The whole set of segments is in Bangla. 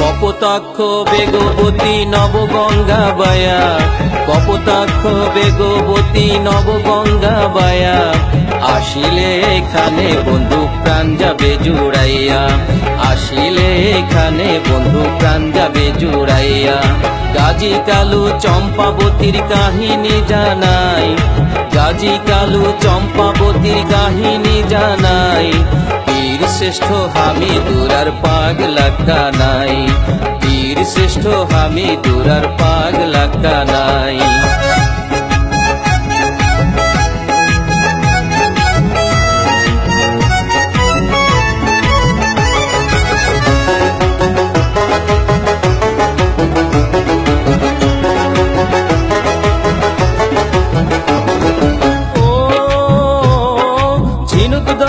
কপোতাক্ষ বেগবতী নবগঙ্গা বায়া। কপোতাক্ষ বেগবতী নবগঙ্গা বায়া। আসিলে এখানে বন্ধু প্রাণ যাবে জুড়াইয়া। আসিলে এখানে বন্ধু প্রাণ যাবে জুড়াইয়া। গাজী কালু চম্পাবতীর কাহিনী জানাই। গাজী কালু চম্পাবতীর কাহিনী জানাই। বীর শ্রেষ্ঠ হামি দুরার লাক্কা নাই বীর শ্রেষ্ঠ হামি দুরার পাগ লাক্কা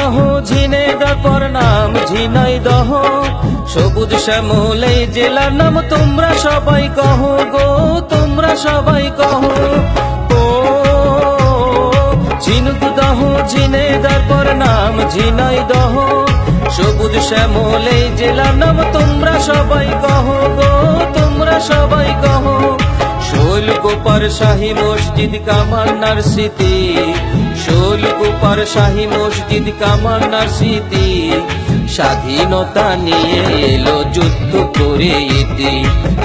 দহ, ঝিনে দর নাম, ঝিনাই দহ। সবুজ শ্যামলে জেলার নাম, তোমরা সবাই কহ গো, তোমরা সবাই কহ ও ঝিনুক দহ, ঝিনে দর নাম, ঝিনাই দহ। সবুজ শ্যামলে জেলার নাম, তোমরা সবাই কহ গো, তোমরা সবাই কহ শোল গোপার শাহী মসজিদ, কামান্নার স্মৃতি। শোল গোপার শাহী মসজিদ কামান্নার স্মৃতি। স্বাধীনতা নিয়ে এলো যুদ্ধ করে ইতি।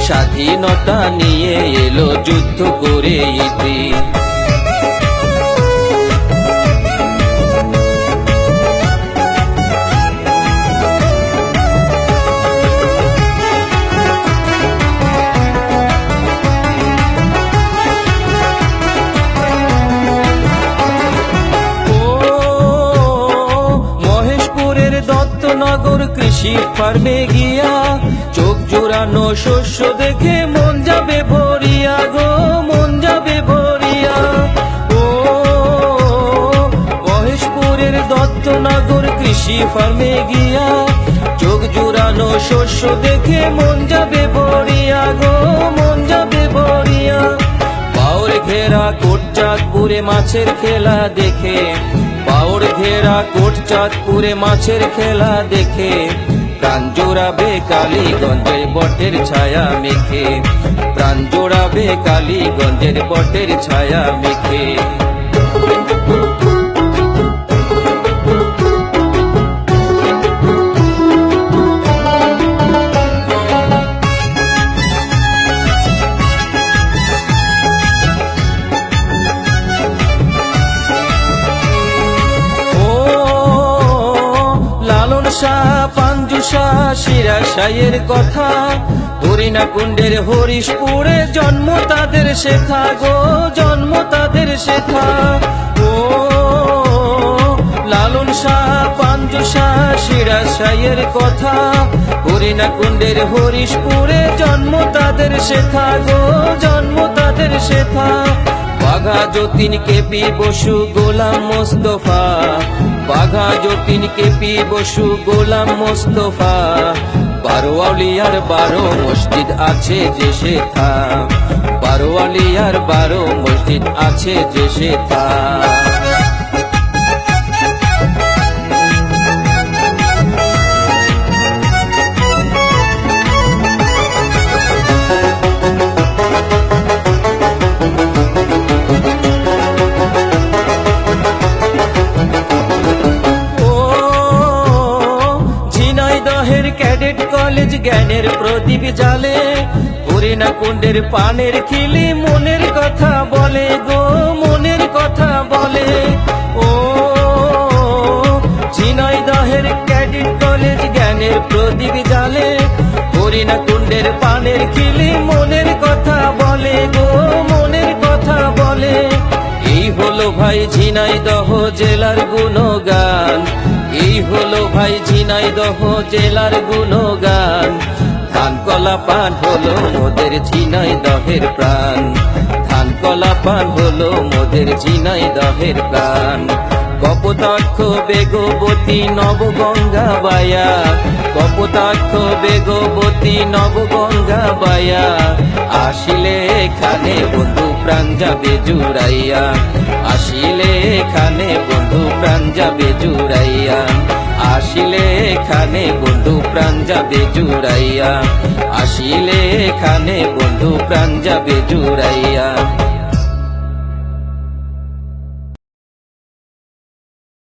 স্বাধীনতা নিয়ে এলো যুদ্ধ করে ইতি। দত্তনগর কৃষি ফার্মে গিয়া চোখ জোড়ানো শস্য দেখে মন যাবে ভরিয়া গো, মন যাবে ভরিয়া। ও, মহেশপুরের দত্ত দত্তনগর কৃষি ফার্মে গিয়া চোখ জোড়ানো শস্য দেখে মন যাবে ভরিয়া গো, মন যাবে ভরিয়া। পাওর ঘেরা কোটচাঁদপুরে মাছের খেলা দেখে পাওর ঘেরা কোটচাঁদপুরে মাছের খেলা দেখে। প্রাণ জোড়াবে কালীগঞ্জের বটের ছায়া মেখে। প্রাণ জোড়াবে কালীগঞ্জের বটের ছায়া মেখে। লালন শাহ, পাঞ্জু শাহ, শিরা শাহের কথা। হরিণা কুণ্ডের হরিশপুরে জন্ম তাদের শেখা গো, জন্ম তাদের শেখা। ও, লালন শাহ, পাঞ্জু শাহ, শিরা শাহের কথা। হরিণা কুণ্ডের হরিশপুরে জন্ম তাদের শেখা গো, জন্ম তাদের শেখা। Bagha Jatin K P Basu Golam Mostafa. Bagha Jatin K P Basu Golam Mostafa. বারো আউলিয়ার বারো মসজিদ আছে যে সে থা বারো আউলিয়ার বারো মসজিদ আছে যে সে ও ঝিনাইদহের ক্যাডেট কলেজ জ্ঞানের প্রদীপ জালে হরিণা কুণ্ডের পানের খিলি মনের কথা বলে গো, মনের কথা বলে। ও, ঝিনাইদহের ক্যাডেট কলেজ জ্ঞানের প্রদীপ জালে হরিণা কুণ্ডের পানের খিলি মনের কথা বলে গো, মনের কথা বলে। এই হলো ভাই ঝিনাইদহ জেলার গুণগান। এই হলো ভাই ঝিনাইদহ জেলার গুণগান। ধান, কলা, পান হলো মোদের ঝিনাইদহের প্রাণ। ধান, কলা, পান হলো মোদের ঝিনাই দহের প্রাণ। কপোতাক্ষ, বেগবতী, নবগঙ্গা বায়া। কপোতাক্ষ, বেগবতী, নবগঙ্গা বায়া। আসিলে এখানে বন্ধু প্রাণ যাবে জুড়াইয়া। আসিলে এখানে বন্ধু প্রাণ যাবে জুড়াইয়া। আসিলে এখানে বন্ধু প্রাণ যাবে জুড়াইয়া। আসিলে এখানে বন্ধু প্রাণ যাবে জুড়াইয়া।